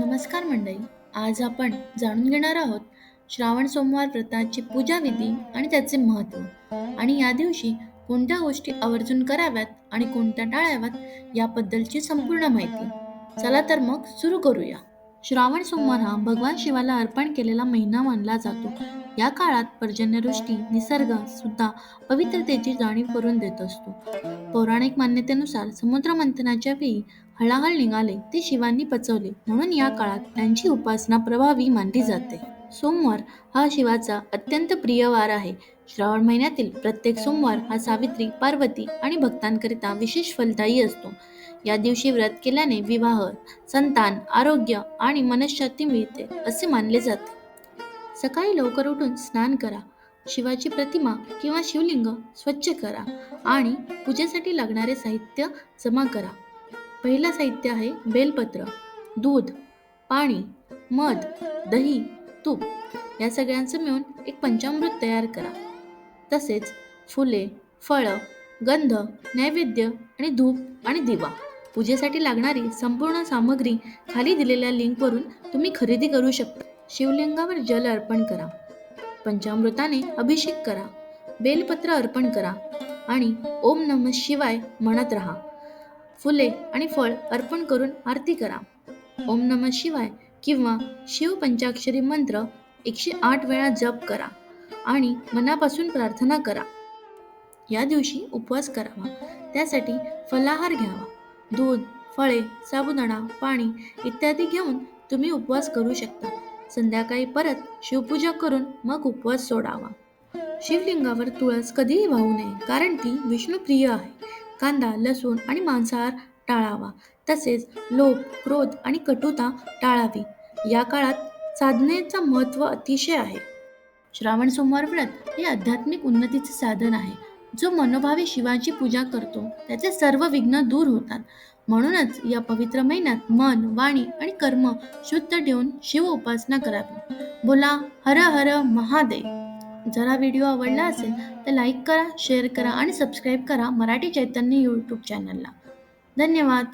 नमस्कार मंडळी. आज आपण जाणून घेणार आहोत श्रावण सोमवार व्रताची पूजाविधी आणि त्याचे महत्त्व. आणि या दिवशी कोणत्या गोष्टी आवर्जून कराव्यात आणि कोणत्या टाळाव्यात याबद्दलची संपूर्ण माहिती. चला तर मग सुरू करूया. श्रावण सोमवार हा भगवान शिवाला अर्पण केलेला महिना मानला जातो. या काळात पर्जन्यवृष्टी निसर्ग सुद्धा पवित्रतेची जाणीव करून देत असतो. पौराणिक मान्यतेनुसार समुद्र मंथनाच्या वेळी हळाहळ निघाले ते शिवांनी पचवले. म्हणून या काळात त्यांची उपासना प्रभावी मानली जाते. सोमवार हा शिवाचा अत्यंत प्रिय वार आहे. श्रावण महिन्यातील प्रत्येक सोमवार हा सावित्री पार्वती आणि भक्तांकरिता विशेष फलदायी असतो. या दिवशी व्रत केल्याने विवाह संतान आरोग्य आणि मनशांती मिळते असे मानले जाते. सकाळी लवकर उठून स्नान करा. शिवाची प्रतिमा किंवा शिवलिंग स्वच्छ करा आणि पूजेसाठी लागणारे साहित्य जमा करा. पहिलं साहित्य आहे बेलपत्र. दूध पाणी मध दही तूप या सगळ्यांचं मिळून एक पंचामृत तयार करा. तसेच फुले फळं गंध नैवेद्य आणि धूप आणि दिवा. पूजेसाठी लागणारी संपूर्ण सामग्री खाली दिलेल्या लिंकवरून तुम्ही खरेदी करू शकता. शिवलिंगावर जल अर्पण करा. पंचामृताने अभिषेक करा. बेलपत्र अर्पण करा आणि ओम नम शिवाय म्हणत राहा. फुले आणि फळ अर्पण करून आरती करा. ओम नम शिवाय किंवा शिव पंचाक्षरी मंत्र एकशे आठ वेळा जप करा आणि मनापासून प्रार्थना करा. या दिवशी उपवास करावा. त्यासाठी फलाहार घ्यावा. दूध फळे साबुदाणा पाणी इत्यादी घेऊन तुम्ही उपवास करू शकता. संध्याकाळी परत शिवपूजा करून मग उपवास सोडावा. शिवलिंगावर तुळस कधीही वाहू नये कारण ती विष्णुप्रिय आहे. कांदा लसूण आणि मांसाहार टाळावा. तसेच लोभ क्रोध आणि कटुता टाळावी. या काळात साधनेचं महत्त्व अतिशय आहे. श्रावण सोमवार व्रत हे आध्यात्मिक उन्नतीचे साधन आहे. जो मनोभावे शिवाची पूजा करतो त्याचे सर्व विघ्न दूर होतात. म्हणूनच या पवित्र महिन्यात मन वाणी आणि कर्म शुद्ध ठेवून शिव उपासना करावी. बोला हर हर महादेव. जर हा व्हिडिओ आवडला असेल तर लाईक करा शेअर करा आणि सबस्क्राईब करा मराठी चैतन्य यूट्यूब चॅनलला. धन्यवाद.